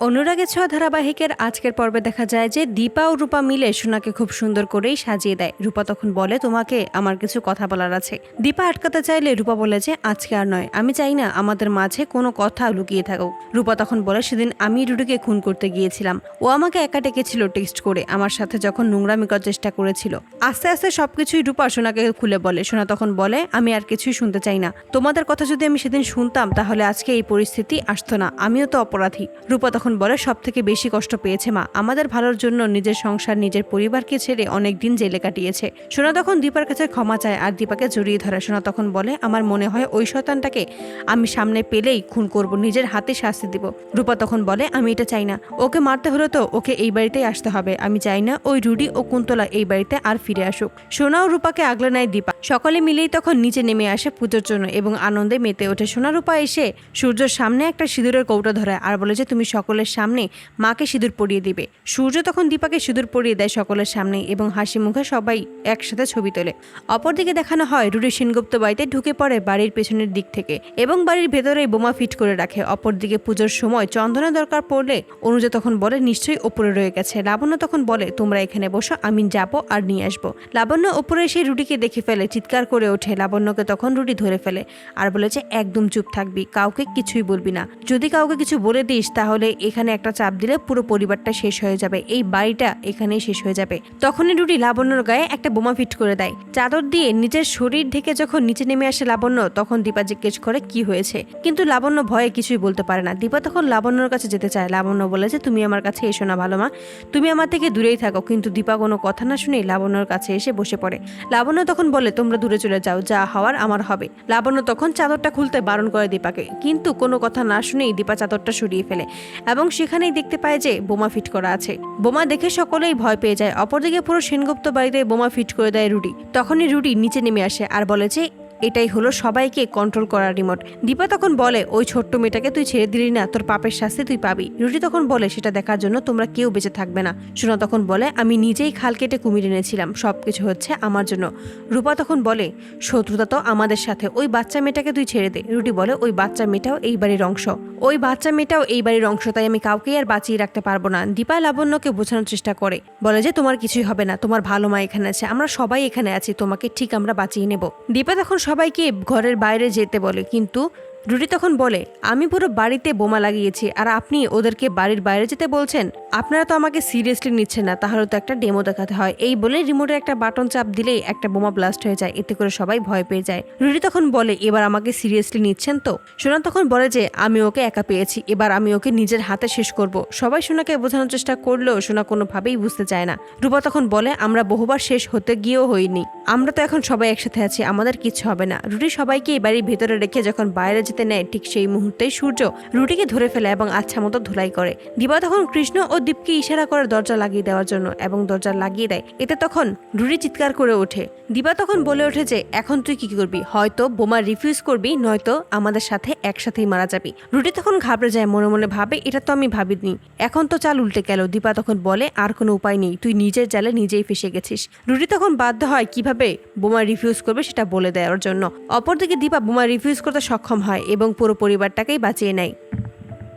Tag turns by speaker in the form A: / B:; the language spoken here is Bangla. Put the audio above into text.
A: অনুরাগে ছোঁয়া ধারাবাহিকের আজকের পর্বে দেখা যায় যে দীপা ও রূপা মিলে সোনাকে খুব সুন্দর করেই সাজিয়ে দেয়। রূপা তখন বলে, তোমাকে আমার কিছু কথা বলার আছে। দীপা আটকাতে চাইলে রূপা বলে যে, আজকে আর নয়, আমি চাই না আমাদের মাঝে কোনো কথা লুকিয়ে থাকুক। রূপা তখন বলে, সেদিন আমি রুডিকে খুন করতে গিয়েছিলাম। ও আমাকে একা ডেকেছিল টেক্সট করে, আমার সাথে যখন নোংরামি করার চেষ্টা করেছিল। আস্তে আস্তে সবকিছুই রূপা সোনাকে খুলে বলে। সোনা তখন বলে, আমি আর কিছুই শুনতে চাই না। তোমাদের কথা যদি আমি সেদিন শুনতাম, তাহলে আজকে এই পরিস্থিতি আসতো না। আমিও তো অপরাধী। রূপা তখন বলে সব থেকে বেশি কষ্ট পেয়েছে মা। আমাদের ভালোর জন্য নিজের সংসার, নিজের পরিবারকে ছেড়ে অনেক দিন জেলে কাটিয়েছে। সোনা তখন দীপার কাছে ক্ষমা চায় আর দীপাকে জড়িয়ে ধরে। সোনা তখন বলে, আমার মনে হয় ওই শতানটাকে আমি সামনে পেলেই খুন করব, নিজের হাতে শাস্তি দিব। রূপা তখন বলে, আমি এটা চাই না। ওকে মারতে হলে তো ওকে এই বাড়িতেই আসতে হবে। আমি চাই না ওই রুডি ও কুন্তলা এই বাড়িতে আর ফিরে আসুক। সোনা ও রূপাকে আগলে নেয় দীপা। সকলে মিলেই তখন নিচে নেমে আসে পুজোর জন্য এবং আনন্দে মেতে ওঠে। সোনা রূপা এসে সূর্যর সামনে একটা সিঁদুরের কৌটো ধরায় আর বলে যে, তুমি সকলের সামনে মাকে সিঁদুর পরিয়ে দিবে। সূর্য তখন দীপাকে সিঁদুর পরিয়ে দেয় সকলের সামনে এবং হাসি মুখে সবাই একসাথে ছবি তোলে। অপরদিকে দেখানো হয় রুডি সেনগুপ্ত বাড়িতে ঢুকে পড়ে বাড়ির পেছনের দিক থেকে এবং বাড়ির ভেতরে বোমা ফিট করে রাখে। অপরদিকে পুজোর সময় চন্দনের দরকার পড়লে অনুজা তখন বলে, নিশ্চয়ই ওপরে রয়ে গেছে। লাবণ্য তখন বলে, তোমরা এখানে বসো, আমি যাব আর নিয়ে আসব। লাবণ্য ওপরে এসে রুটিকে দেখে ফেলে, চিৎকার করে ওঠে। লাবণ্যকে তখন রুটি ধরে ফেলে আর বলেছে, একদম চুপ থাকবি, কাউকে কিছুই বলবি না। যদি কাউকে কিছু বলে দিস, তাহলে এখানে একটা চাপ দিলে পুরো পরিবারটা শেষ হয়ে যাবে। এই বাড়িটা এখানেই শেষ হয়ে যাবে। তখনই রুটি লাবণ্যর গায়ে একটা বোমা ফিট করে দেয়। চাদর দিয়ে নিজের শরীর ঢেকে যখন নিচে নেমে আসে লাবণ্য, তখন দীপা জিজ্ঞেস করে, কি হয়েছে? কিন্তু লাবণ্য ভয়ে কিছুই বলতে পারে না। দীপা তখন লাবণ্যর কাছে যেতে চায়। লাবণ্য বলে যে, তুমি আমার কাছে এসো না ভালো মা। তুমি আমার থেকে দূরেই থাকো। কিন্তু দীপা কোনো কথা না শুনেই লাবণ্যর কাছে এসে বসে পড়ে। লাবণ্য তখন বলে, তোমরা দূরে চলে যাও। যা হওয়ার আমার হবে। লাবণ্য তখন চাদরটা খুলতে বারণ করে দীপাকে। কিন্তু কোনো কথা না শুনেই দীপা চাদরটা সরিয়ে ফেলে। এবং সেখানেই দেখতে পায় যে বোমা ফিট করা আছে। বোমা দেখে সকলেই ভয় পেয়ে যায়। অপরদিকে পুরো সেনগুপ্ত বাড়িতে বোমা ফিট করে দেয় রুডি তখনই রুডি নিচে নেমে আসে আর বলে যে, এটাই হলো সবাইকে কন্ট্রোল করার রিমোট দীপা তখন বলে, ওই ছোট্ট মেয়েটাকে তুই ছেড়ে দিলি না, তোর পাপের শাস্তি তুই পাবি। রুটি তখন বলে, সেটা দেখার জন্য তোমরা কেউ বেঁচে থাকবে না। সোনা তখন বলে, আমি নিজেই খাল কেটে কুমির এনেছিলাম সব কিছু হচ্ছে আমার জন্য। রূপা তখন বলে, শত্রুতা তো আমাদের সাথে, ওই বাচ্চা মেয়েটাকে তুই ছেড়ে দে। রুটি বলে, ওই বাচ্চা মেয়েটাও এই বাড়ির অংশ। ওই বাচ্চা মেয়েটাও এই বাড়ির অংশ, তাই আমি কাউকেই আর বাঁচিয়ে রাখতে পারব না। দীপা লাবণ্যকে বোঝানোর চেষ্টা করে। বলে যে, তোমার কিছুই হবে না, তোমার ভালো মা এখানে আছে, আমরা সবাই এখানে আছি, তোমাকে ঠিক আমরা বাঁচিয়ে নেব। দীপা তখন সবাইকে ঘরের বাইরে যেতে বলে, কিন্তু রুটি তখন বলে, আমি পুরো বাড়িতে বোমা লাগিয়েছি আর আপনি ওদেরকে বাড়ির বাইরে যেতে বলছেন? আপনারা তো আমাকে সিরিয়াসলি নিচ্ছেন না, তাহলে তো একটা ডেমো দেখাতে হয়। এই বলে রিমোটের একটা বাটন চাপ দিলেই একটা বোমা ব্লাস্ট হয়ে যায়, এতে করে সবাই ভয় পেয়ে যায়। রুটি তখন বলে, এবার আমাকে সিরিয়াসলি নিচ্ছেন তো? সোনা তখন বলে যে, আমি ওকে একা পেয়েছি, এবার আমি ওকে নিজের হাতে শেষ করব। সবাই সোনাকে বোঝানোর চেষ্টা করলেও সোনা কোনোভাবেই বুঝতে চায় না। রূপা তখন বলে, আমরা বহুবার শেষ হতে গিয়েও হইনি। আমরা তো এখন সবাই একসাথে আছি, আমাদের কিচ্ছু হবে না। রুটি সবাইকে এই বাড়ির ভেতরে রেখে যখন বাইরে যেতে নেয়। ঠিক সেই মুহূর্তে সূর্য রুটিকে ধরে ফেলে এবং আচ্ছা মতো ধুলাই করে। দিবা তখন কৃষ্ণ ও দীপকে ইশারা করে দরজা লাগিয়ে দেওয়ার জন্য এবং দরজা লাগিয়ে দেয়। এতে তখন রুটি চিৎকার করে ওঠে। দিবা তখন বলে ওঠে যে, এখন তুই কি করবি? হয়তো বোমা রিফিউজ করবি, নয়তো আমাদের সাথে একসাথেই মারা যাবি। রুটি তখন ঘাবড়ে যায়, মনে মনে ভাবে, এটা তো আমি ভাবিনি। এখন তো চাল উল্টে গেল। দীপা তখন বলে, আর কোনো উপায় নেই, তুই নিজের জালে নিজেই ফেসে গেছিস। রুটি তখন বাধ্য হয় কীভাবে বোমা রিফিউজ করবে সেটা বলে দেওয়ার জন্য। অপরদিকে দীপা বোমা রিফিউজ করতে সক্ষম হয়। এবং পুরো পরিবারটাকেই বাঁচিয়ে নেয়।